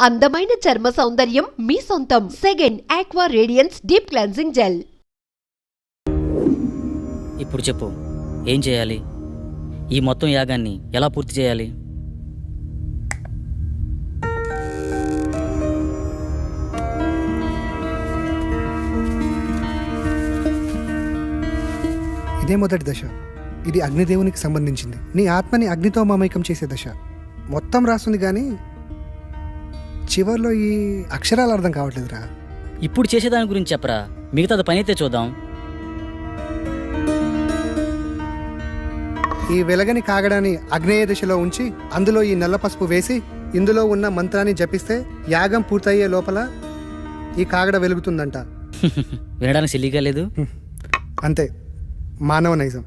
అందమైన చర్మ సౌందర్యం మీ సొంతం. Second aqua radiance deep cleansing gel ఇప్పుడు చెప్పు ఏం చేయాలి? ఈ మొత్తం యాగాన్ని ఎలా పూర్తి చేయాలి? ఇదే మొదటి దశ. ఇది అగ్నిదేవునికి సంబంధించింది. నీ ఆత్మని అగ్నితో మమైకం చేసే దశ. మొత్తం రాస్తుంది కానీ చివర్లో ఈ అక్షరాలు అర్థం కావట్లేదురా. ఇప్పుడు చేసేదాని గురించి చెప్పరా? మిగతాది పని అయితే చూద్దాం. ఈ వెలగని కాగడాన్ని అగ్నేయ దిశలో ఉంచి అందులో ఈ నల్ల పసుపు వేసి ఇందులో ఉన్న మంత్రాన్ని జపిస్తే యాగం పూర్తయ్యే లోపల ఈ కాగడ వెలుగుతుందంట. వినడానికి సిల్లిగా లేదు. అంతే. మానవ నైజం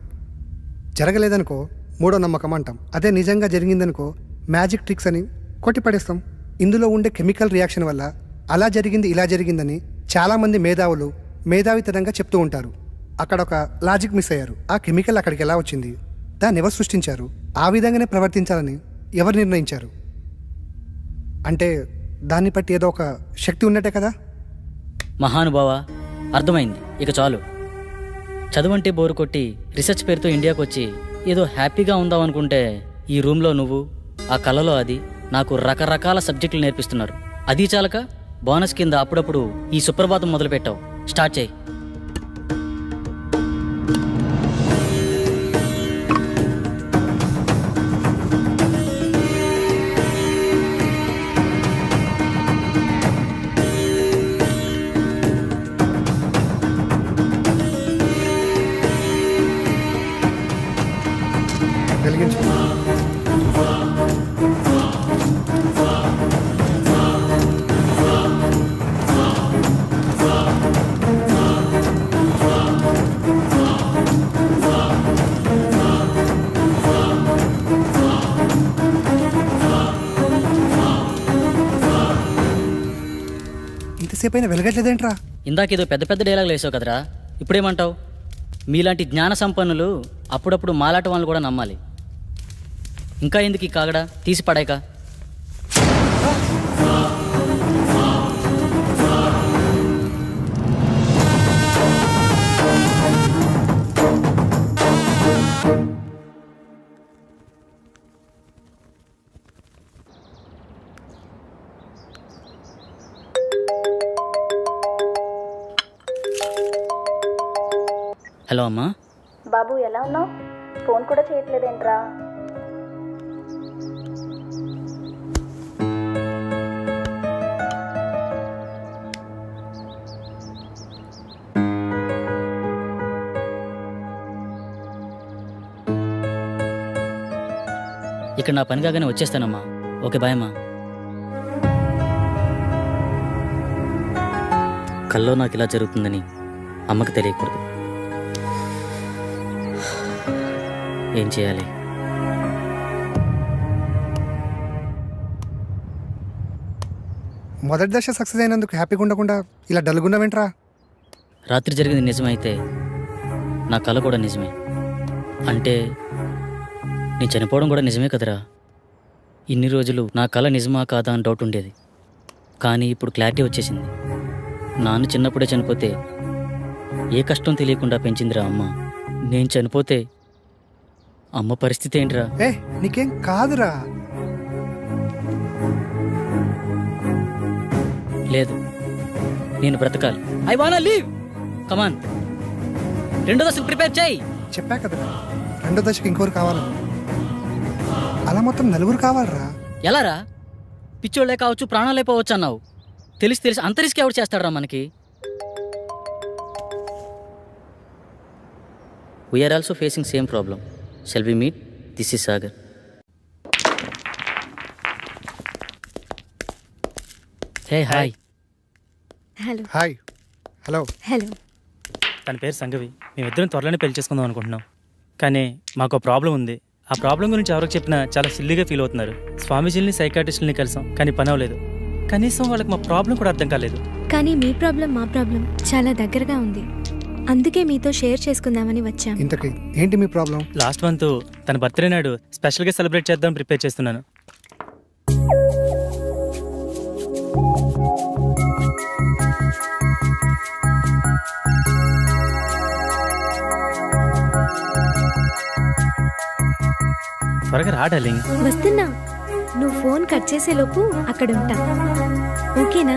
జరగలేదనుకో మూడో నమ్మకం అంటాం. అదే నిజంగా జరిగిందనుకో మ్యాజిక్ ట్రిక్స్ అని కొట్టిపడేస్తాం. ఇందులో ఉండే కెమికల్ రియాక్షన్ వల్ల అలా జరిగింది ఇలా జరిగిందని చాలామంది మేధావులు మేధావితనంగా చెప్తూ ఉంటారు. అక్కడ ఒక లాజిక్ మిస్ అయ్యారు. ఆ కెమికల్ అక్కడికి ఎలా వచ్చింది? దాన్ని ఎవరు సృష్టించారు? ఆ విధంగానే ప్రవర్తించాలని ఎవరు నిర్ణయించారు? అంటే దాన్ని బట్టి ఏదో ఒక శక్తి ఉన్నట్టే కదా? మహానుభావ అర్థమైంది. ఇక చాలు. చదువంటే బోరు కొట్టి రీసెర్చ్ పేరుతో ఇండియాకు వచ్చి ఏదో హ్యాపీగా ఉందాం అనుకుంటే ఈ రూమ్లో నువ్వు ఆ కళలో అది నాకు రకరకాల సబ్జెక్టులు నేర్పిస్తున్నారు. అది చాలక బోనస్ కింద అప్పుడప్పుడు ఈ సుప్రభాతం మొదలుపెట్టావు. స్టార్ట్ చేయి. ఇంతసేపు అయినా వెలగట్లేదేంట్రా ఇందాకేదో పెద్ద పెద్ద డైలాగులు వేసావు కదరా. ఇప్పుడేమంటావు? మీలాంటి జ్ఞాన సంపన్నులు అప్పుడప్పుడు మాలాట వాళ్ళు కూడా నమ్మాలి. ఇంకా ఎందుకు ఈ కాగడా? తీసి పడాయిక. ఎలా ఉన్నావు? ఫోన్ కూడా చేయట్లేదేంట్రా? ఇక్కడ నా పని కాగానే వచ్చేస్తానమ్మా. ఓకే బాయ్ అమ్మా. కల్లో నాకు ఇలా జరుగుతుందని అమ్మకి తెలియకూడదు. ఏం చేయాలి? మొదటి దశ సక్సెస్ అయినందుకు హ్యాపీగా ఉండకుండా ఇలా డల్గున్నావేంట్రా రాత్రి జరిగింది నిజమైతే నా కళ కూడా నిజమే. అంటే నేను చనిపోవడం కూడా నిజమే కదరా? ఇన్ని రోజులు నా కళ నిజమా కాదా అని డౌట్ ఉండేది. కానీ ఇప్పుడు క్లారిటీ వచ్చేసింది. నాన్న చిన్నప్పుడే చనిపోతే ఏ కష్టం తెలియకుండా పెంచిందిరా అమ్మ. నేను చనిపోతే అమ్మ పరిస్థితి ఏంట్రా? ఏ నీకేం కాదురా. లేదు నేను బ్రతకాలి. ఐ వానా లీవ్ కమాన్ రెండో దశకు ప్రిపేర్ చేయి. చెప్పా కదరా రెండో దశకి ఇంకోరు కావాలి? అలా మొత్తం నలుగురు కావాలరా? ఎలారా? పిచ్చోళ్ళే కావచ్చు ప్రాణాలే పోవచ్చు అన్నావు. తెలిసి తెలిసి అంత రిస్క్ ఎవరు చేస్తాడరా మనకి? We're also facing same problem shall be meet this is Sagar hey hi hello hi hello hello తన పేరు సంగవి. మేమిద్దరం త్వరలోనే పెళ్ళి చేసుకుందాం అనుకుంటున్నాం. కానీ మాకు ప్రాబ్లం ఉంది. ఆ ప్రాబ్లం గురించి ఎవరికి చెప్పినా చాలా సిల్లీగా ఫీల్ అవుతున్నారు. స్వామీజీని సైకాటిస్టులని కలిసాం కానీ పని అవ్వలేదు. కనీసం వాళ్ళకి మా ప్రాబ్లం కూడా అర్థం కాలేదు. కానీ మీ ప్రాబ్లం మా ప్రాబ్లం చాలా దగ్గరగా ఉంది. అందుకే మీతో షేర్ చేసుకుందామని వచ్చాం. ఇంతకీ ఏంటి మీ ప్రాబ్లం? లాస్ట్ మంత్ తన బర్త్డే నాడు స్పెషల్గా సెలబ్రేట్ చేద్దాం ప్రిపేర్ చేస్తున్నాను. త్వరగా రా డార్లింగ్. వస్తున్నా. నువ్వు ఫోన్ కట్ చేసేలోపు అక్కడ ఉంటా ఓకేనా?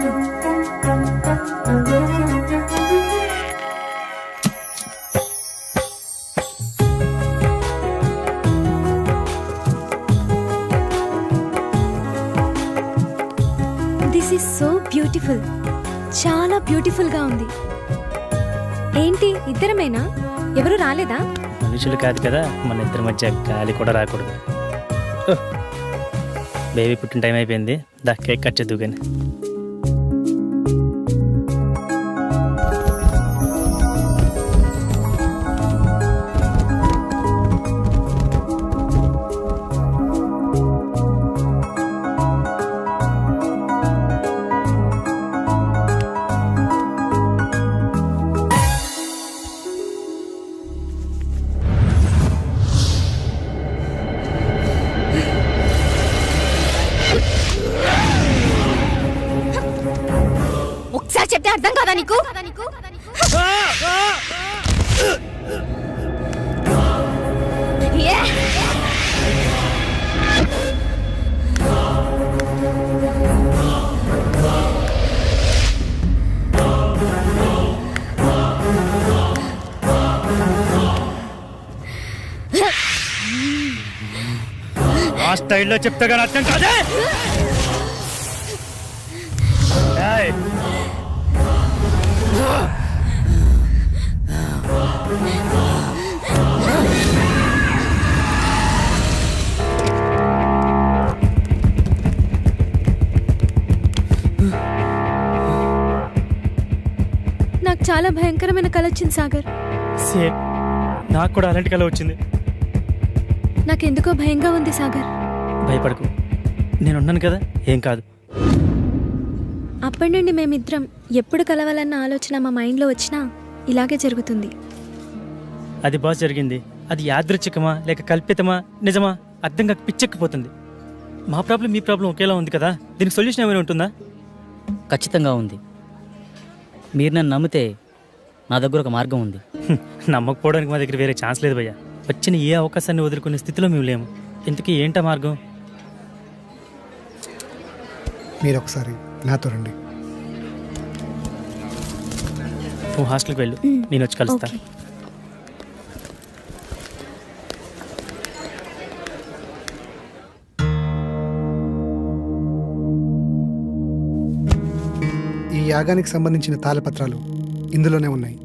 దిస్ ఈస్ సో బ్యూటిఫుల్ చాలా బ్యూటిఫుల్గా ఉంది. ఏంటి ఇద్దరమేనా? ఎవరు రాలేదా? మనుషులు కాదు కదా మన ఇద్దరి మధ్య గాలి కూడా రాకూడదు. బేబీ పుట్టిన టైం అయిపోయింది. దా కేక్ కట్ చేద్దు కానీ. ఆ స్టైల్లో చెప్తే కానీ అర్థం కాదే. నాకు చాలా భయంకరమైన కల వచ్చింది సాగర్. సేమ్. నాకు కూడా అలాంటి కల వచ్చింది. నాకెందుకో భయంగా ఉంది సాగర్. భయపడకు. నేను ఉన్నాను కదా ఏం కాదు. అప్పటి నుండి మేమిద్దరం ఎప్పుడు కలవాలన్న ఆలోచన మా మైండ్లో వచ్చినా ఇలాగే జరుగుతుంది. అది బాగా జరిగింది. అది యాదృచ్ఛికమా లేక కల్పితమా నిజమా అర్థం కాక పిచ్చెక్కిపోతుంది. మా ప్రాబ్లం మీ ప్రాబ్లం ఒకేలా ఉంది కదా? దీనికి సొల్యూషన్ ఏమైనా ఉంటుందా? ఖచ్చితంగా ఉంది. మీరు నన్ను నమ్మితే నా దగ్గర ఒక మార్గం ఉంది. నమ్మకపోవడానికి మా దగ్గర వేరే ఛాన్స్ లేదు భయ్యా. వచ్చిన ఏ అవకాశాన్ని వదులుకునే స్థితిలో మేము లేము. ఇంతకీ ఏంటా మార్గం? మీరు ఒకసారి నాతో రండి. నువ్వు హాస్టల్కి వెళ్ళు. నేను వచ్చి కలుస్తా. ఓకే. ఈ యాగానికి సంబంధించిన తాళపత్రాలు ఇందులోనే ఉన్నాయి.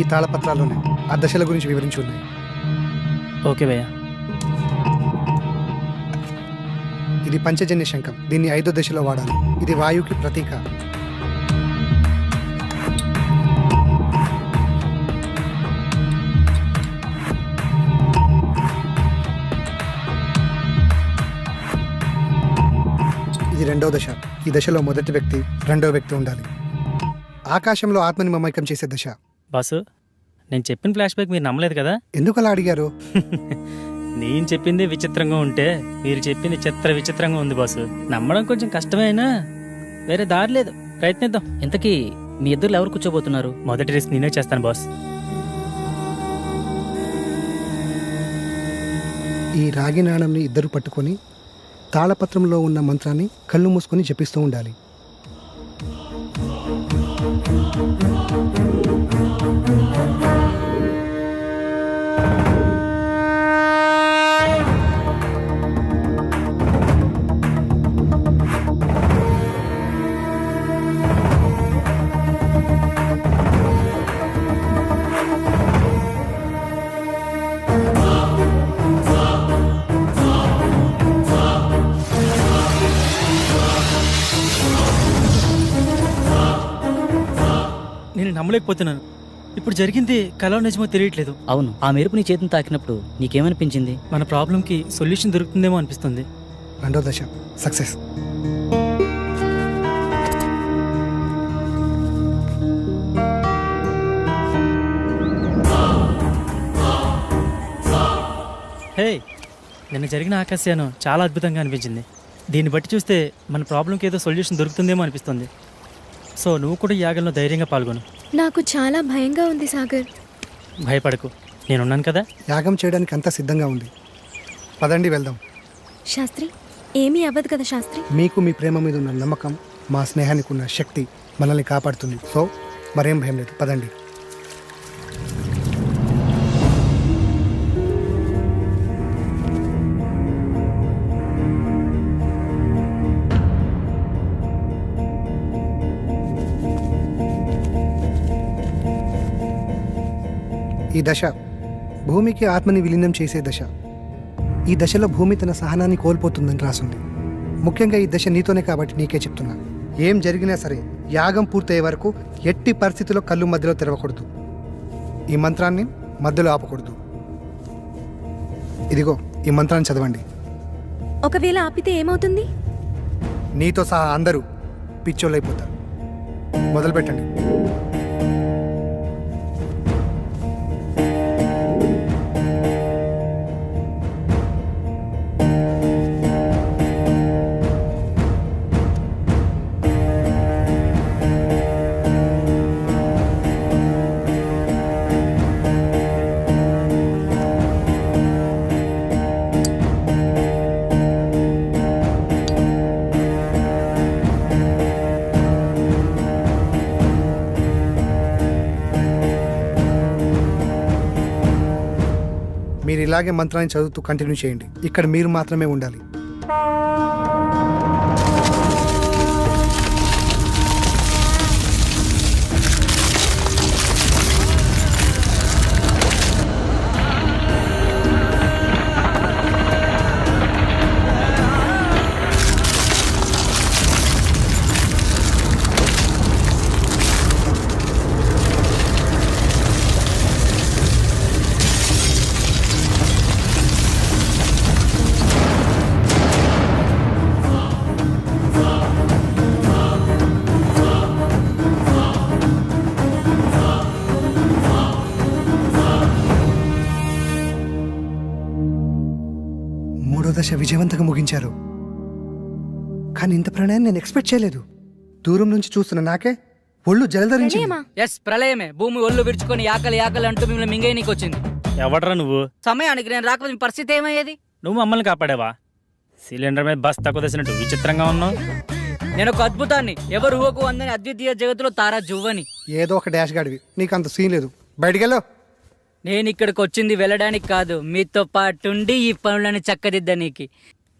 ఈ తాళపత్రాల్లోనే. ఆ దశల గురించి వివరించి ఉన్నాయి. ఓకే భయ్యా. ఇది పంచజన్య శంఖం. దీన్ని ఐదో దశలో వాడాలి. ఇది వాయువుకి ప్రతీక. ఇది రెండో దశ. ఈ దశలో మొదటి వ్యక్తి రెండో వ్యక్తి ఉండాలి. ఆకాశంలో ఆత్మని మమైకం చేసే దశ. బాసు. నేను చెప్పిన ఫ్లాష్ బ్యాక్ మీరు నమ్మలేదు కదా? ఎందుకు అలా అడిగారు? నేను చెప్పింది విచిత్రంగా ఉంటే మీరు చెప్పింది చిత్ర విచిత్రంగా ఉంది బాసు. నమ్మడం కొంచెం కష్టమైనా వేరే దారి లేదు. ప్రయత్నిద్దాం. ఇంతకీ మీ ఇద్దరు ఎవరు కూర్చోబోతున్నారు? మొదటి రిస్క్ నేనే చేస్తాను బాస్. ఈ రాగి నాణంని ఇద్దరు పట్టుకొని తాళపత్రంలో ఉన్న మంత్రాన్ని కళ్ళు మూసుకొని జపిస్తూ ఉండాలి. నేను నమ్మలేకపోతున్నాను. ఇప్పుడు జరిగింది కలో నిజమో తెలియట్లేదు. అవును ఆ మెరుపు నీ చేతిని తాకినప్పుడు నీకేమనిపించింది? మన ప్రాబ్లంకి సొల్యూషన్ దొరుకుతుందేమో అనిపిస్తుంది. రెండో దశ సక్సెస్. హే నిన్న జరిగిన ఆకాశయానం చాలా అద్భుతంగా అనిపించింది. దీన్ని బట్టి చూస్తే మన ప్రాబ్లంకి ఏదో సొల్యూషన్ దొరుకుతుందేమో అనిపిస్తుంది. సో నువ్వు కూడా ఈ యాగంలో ధైర్యంగా పాల్గొను. నాకు చాలా భయంగా ఉంది సాగర్. భయపడకు. నేనున్నాను కదా? యాగం చేయడానికి అంతా సిద్ధంగా ఉంది. పదండి వెళ్దాం. శాస్త్రి ఏమీ అవ్వదు కదా శాస్త్రి? మీకు మీ ప్రేమ మీద ఉన్న నమ్మకం మా స్నేహానికి ఉన్న శక్తి మనల్ని కాపాడుతుంది. సో మరేం భయం లేదు. పదండి. ఈ దశ భూమికి ఆత్మని విలీనం చేసే దశ. ఈ దశలో భూమి తన సహనాన్ని కోల్పోతుందని రాసుంది. ముఖ్యంగా ఈ దశ నీతోనే కాబట్టి నీకే చెప్తున్నా. ఏం జరిగినా సరే యాగం పూర్తయ్యే వరకు ఎట్టి పరిస్థితిలో కళ్ళు మధ్యలో తెరవకూడదు. ఈ మంత్రాన్ని మధ్యలో ఆపకూడదు. ఇదిగో ఈ మంత్రాన్ని చదవండి. ఒకవేళ ఆపితే ఏమవుతుంది? నీతో సహా అందరూ పిచ్చోళ్ళైపోతారు. మొదలు పెట్టండి ఇలాగే మంత్రాన్ని చదువుతూ కంటిన్యూ చేయండి. ఇక్కడ మీరు మాత్రమే ఉండాలి. దశ విజయవంతంగా ముగించారు. కానీ ఇంత ప్రణయాన్ని నేను ఎక్స్పెక్ట్ చేయలేదు. దూరం నుంచి చూస్తున్న నాకే ఒళ్ళు ప్రణయమా? ఎస్ ప్రళయమే. భూమి ఒళ్ళు విరుచుకొని ఆకలి ఆకలి అంటూ మిమ్మల్ని మింగేయనీకి వచ్చింది ఎవడరా నువ్వు? సమయానికి నేను రాకపోతే మీ పరిస్థితి ఏమయ్యేది? నువ్వు మమ్మల్ని కాపాడావా? సిలిండర్ మీద బస్ తక్కువ తెచ్చినట్టు విచిత్రంగా ఉన్నావు. నేను ఒక అద్భుతాన్ని ఎవరు ఊహకు అందని అద్వితీయ జగత్తులో తారా జువ్వని. ఏదో ఒక డాష్ గాడివి. నీకు అంత సీన్ లేదు. బయటికెళ్ళు. నేను ఇక్కడికి వచ్చింది వెళ్ళడానికి కాదు మీతో పాటుండి ఈ పనులను చక్కదిద్దనీకి.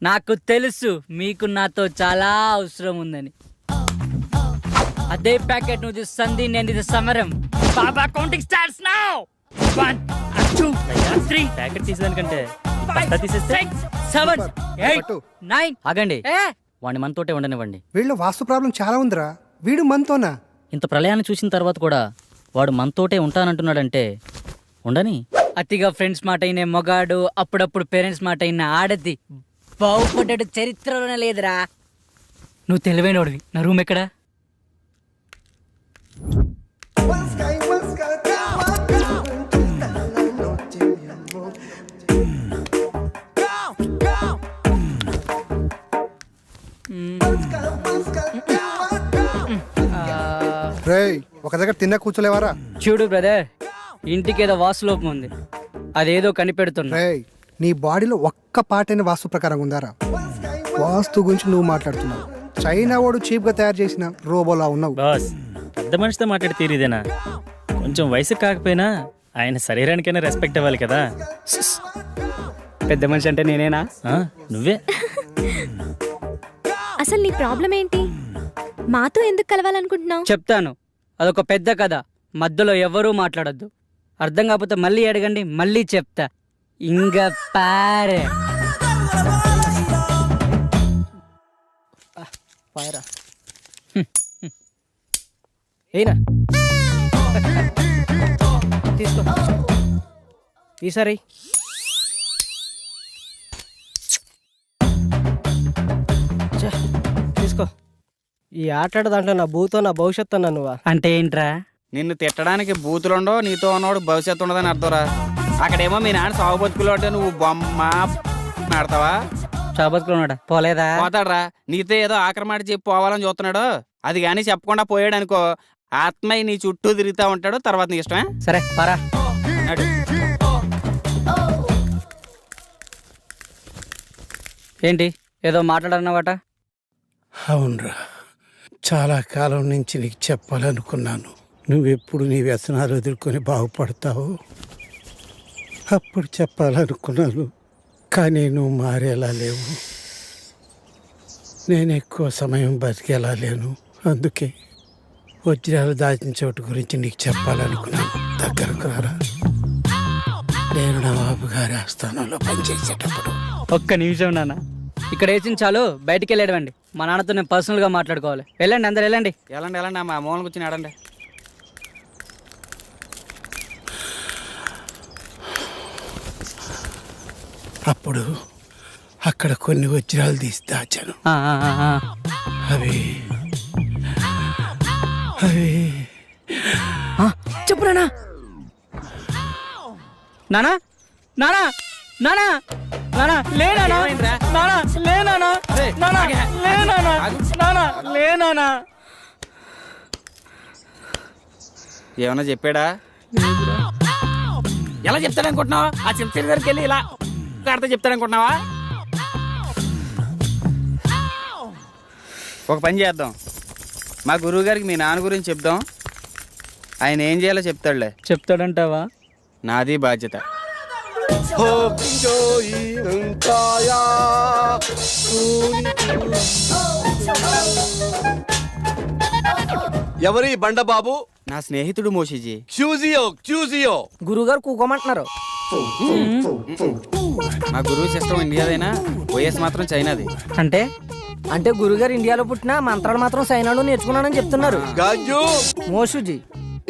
నాకు తెలుసు మీకు నాతో చాలా అవసరం ఉందని. అదే ప్యాకెట్ నువ్వు సంధి నేను ఇది సమరం. బాబా counting starts now one two three packet తీసేదానికంటే తీసేస్తే సెవెన్ ఎయిట్. నైన్. ఆగండి. ఏ? వాడిని మనతోటే ఉండనివ్వండి. వీళ్ళు వాస్తు ప్రాబ్లం చాలా ఉందిరా. వీడు మనతోనా? ఇంత ప్రళయాన్ని చూసిన తర్వాత కూడా వాడు మనతోటే ఉంటానంటున్నాడంటే ఉండని? అతిగా ఫ్రెండ్స్ మాట అయిన మొగాడు అప్పుడప్పుడు పేరెంట్స్ మాట అయిన ఆడది. బాగుపడ్డాడు చరిత్రలోనే లేదురా. నువ్వు తెలివైనోడివి. నా రూమ్ ఎక్కడా? రేయ్ ఒక దగ్గర తిన్న కూర్చోలేవారా? చూడు బ్రదర్ ఇంటికి ఏదో వాసులోపం ఉంది. అదేదో కనిపెడుతున్నా. రేయ్ నీ బాడీలో ఒక్క పాటైన వాస్తు ప్రకారం ఉందారా? వాస్తు గురించి నువ్వు మాట్లాడుతున్నావు. చైనా వాడు చీప్గా తయారు చేసిన రోబోలా ఉన్నావు. బాస్ పెద్ద మనిషితో మాట్లాడి తీరిదేనా కొంచెం వయసు కాకపోయినా ఆయన శరీరానికైనా రెస్పెక్ట్ ఇవ్వాలి కదా. పెద్ద మనిషి అంటే నేనేనా? ఆ, నువ్వే. అసలు నీ ప్రాబ్లం ఏంటి? మాతో ఎందుకు కలవాలనుకుంటున్నావు? చెప్తాను. అదొక పెద్ద కథ. మధ్యలో ఎవరూ మాట్లాడొద్దు. అర్థం కాకపోతే మళ్ళీ అడగండి మళ్ళీ చెప్తా. ఇంకా పారే. పాయరా. ఏనా తీసుకో. ఈసారి. తీసుకో. ఈ ఆటాడ దాంట్లో నా భూతో నా భవిష్యత్తు అన్నా నువ్వా అంటే ఏంట్రా? నిన్ను తిట్టడానికి బూతులుండో నీతో ఉన్నవాడు భవిష్యత్తు ఉండదని అర్థంరా అక్కడేమో మీ నాన్న సాగు బతుకులు అంటే నువ్వు బొమ్మ ఆడతావా చాబతుకున్నాడా పోలేదా? పోతాడ్రా. నీతో ఏదో ఆక్రమాట చెప్పి పోవాలని చూస్తున్నాడు. అది కానీ చెప్పకుండా పోయాడు అనుకో ఆత్మయ్య నీ చుట్టూ తిరుగుతా ఉంటాడు తర్వాత నీ ఇష్టమే? సరే పరా. నడు. ఏంటి? ఏదో మాట్లాడన్నవాట అవునరా. చాలా కాలం నుంచి నీకు చెప్పాలనుకున్నాను. నువ్వెప్పుడు నీ వ్యసనాలు ఎదుర్కొని బాగుపడతావు అప్పుడు చెప్పాలనుకున్నాను కానీ నువ్వు మారేలా లేవు. నేను ఎక్కువ సమయం బతికేలా లేను. అందుకే వజ్రాలు దాచిన చోటు గురించి నీకు చెప్పాలనుకున్నాను. దగ్గరకు రారా. నేను నవాబు గారి ఆస్థానంలో పనిచేసేటప్పుడు. ఒక్క నిమిషం నాన్న. ఇక్కడ వేసింది చాలు బయటికి వెళ్ళేడవండి మా నాన్నతో నేను పర్సనల్గా మాట్లాడుకోవాలి. వెళ్ళండి అందరు వెళ్ళండి. వెళ్ళండి వెళ్ళండి మా మూలం కూర్చొని ఆడండి. అప్పుడు అక్కడ కొన్ని వజ్రాలు తీసి దాచాను. అవి అవి చెప్పు నానా నానా నానా నానా నానా లే నానా ఏమైందిరా? నానా లే నానా ఏయ్, నానా ఆగే. లే నానా ఆగు. నానా లే నానా ఏమన్నా చెప్పాడా ఎలా చెప్తాడనుకుంటున్నావా ఆ చెప్తే దగ్గరికి వెళ్ళి ఇలా కడితే చెప్తాడనుకుంటున్నావా? ఒక పని చేద్దాం. మా గురువు గారికి మీ నాన్న గురించి చెప్దాం. ఆయన ఏం చేయాలో చెప్తాడులే. చెప్తాడంటావా? నాది బాధ్యత. ఎవరి బండబాబు? నా స్నేహితుడు మోషిజీ. క్యూజియో క్యూజియో. గురువుగారు కూకోమంటున్నారు. మా గురువు సిస్టమ్ ఇండియాదైనా వైఎస్ మాత్రం చైనాది అంటే అంటే గురుగారు ఇండియాలో పుట్టిన మంత్రాలు మాత్రం సైనాలో నేర్చుకున్నానని చెప్తున్నారు గాజు మోషుజీ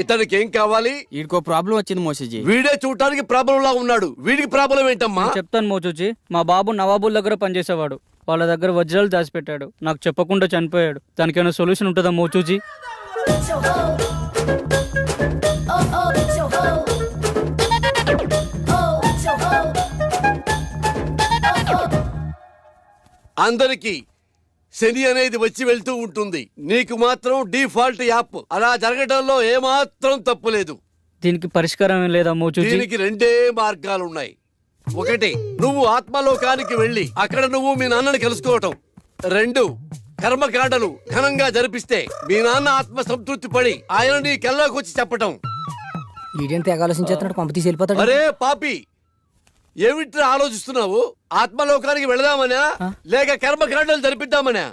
ఇతనికి ఏం కావాలి వీడికో ప్రాబ్లం వచ్చింది మోషిజీ వీడే చూడటానికి ప్రాబ్లం లా ఉన్నాడు వీడికి ప్రాబ్లం ఏంటమ్మా చెప్తాను మోచూచి మా బాబు నవాబుల్ దగ్గర పనిచేసేవాడు వాళ్ళ దగ్గర వజ్రాలు దాచిపెట్టాడు నాకు చెప్పకుండా చనిపోయాడు దానికైనా సొల్యూషన్ ఉంటుందా మోచూచి అందరికి శని అనేది వచ్చి వెళ్తూ ఉంటుంది. నీకు మాత్రం డిఫాల్ట్ యాప్. అలా జరగడంలో ఏమాత్రం తప్పు లేదు. దీనికి పరిష్కారం ఏం లేదా మోచూచి దీనికి రెండే మార్గాలు ఉన్నాయి ఒకటి నువ్వు ఆత్మలోకానికి వెళ్ళి అక్కడ నువ్వు మీ నాన్నని కలుసుకోవటం. రెండు కర్మకాండలు ఘనంగా జరిపిస్తే మీ నాన్న ఆత్మ సంతృప్తి పడి ఆయన నీ కెల్లోకి వచ్చి చెప్పటం. ఈడేం తెగ ఆలోచించేస్తున్నాడు? కొంప తీసి వెళ్ళిపోతాడు. అరే పాపి ఏమిట్రా ఆలోచిస్తున్నావు? ఆత్మలోకానికి వెళదామనా? లేక కర్మకాండలు జరిపిద్దామనా.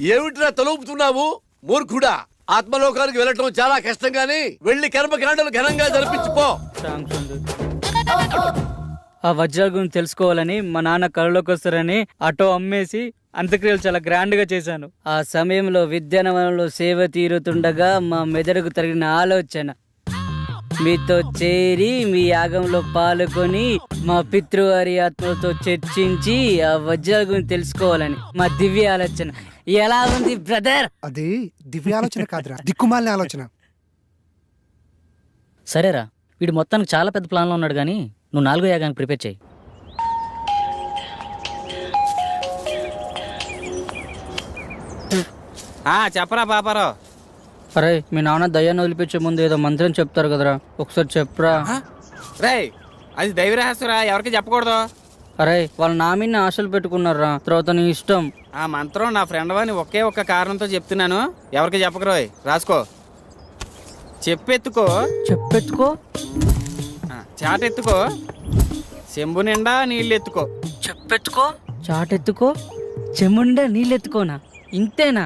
ఏమిట్రా తలుపుతున్నావు? మూర్ఖుడా ఆత్మలోకానికి వెళ్ళటం చాలా కష్టం గాని వెళ్ళి కర్మకాండలు ఘనంగా జరిపించుకో. ఆ వజ్రాల గురించి తెలుసుకోవాలని మా నాన్న కళ్ళలోకి వస్తారని ఆటో అమ్మేసి అంత్యక్రియలు చాలా గ్రాండ్గా చేశాను. ఆ సమయంలో విద్యానవనంలో సేవ తీరుతుండగా మా మెదడుకు తగిన ఆలోచన. మీతో చేరి మీ యాగంలో పాల్గొని మా పితృవారి ఆత్మలతో చర్చించి ఆ వజ్రాల గురించి తెలుసుకోవాలని. మా దివ్య ఆలోచన ఎలా ఉంది బ్రదర్? అది దివ్య ఆలోచన కాదురా దిక్కుమాలిన ఆలోచన. సరేరా వీడు మొత్తానికి చాలా పెద్ద ప్లాన్లో ఉన్నాడు కానీ నువ్వు నాలుగో యాగానికి ప్రిపేర్ చేయి. ఆ చెప్పరా పాపారావు. అరే మీ నాన్న దయ్యాన్ని వదిలిపించే ముందు ఏదో మంత్రం చెప్తారు కదరా. ఒకసారి చెప్పరా. రేయ్ అది దైవ రహస్యరా ఎవరికి చెప్పకూడదు? అరే వాళ్ళు నా మీద ఆశలు పెట్టుకున్నారా? తర్వాత నీ ఇష్టం. ఆ మంత్రం నా ఫ్రెండ్ అని ఒకే ఒక్క కారణంతో చెప్తున్నాను. ఎవరికి చెప్పకరోయ్ రాసుకో. చెప్పెత్తుకో. చెప్పెత్తుకో? చాటెత్తుకో. చెంబు నిండా నీళ్ళు ఎత్తుకో చెప్పెత్తుకో? చాటెత్తుకో? చెముండే నీళ్ళెత్తుకోనా? ఇంతేనా?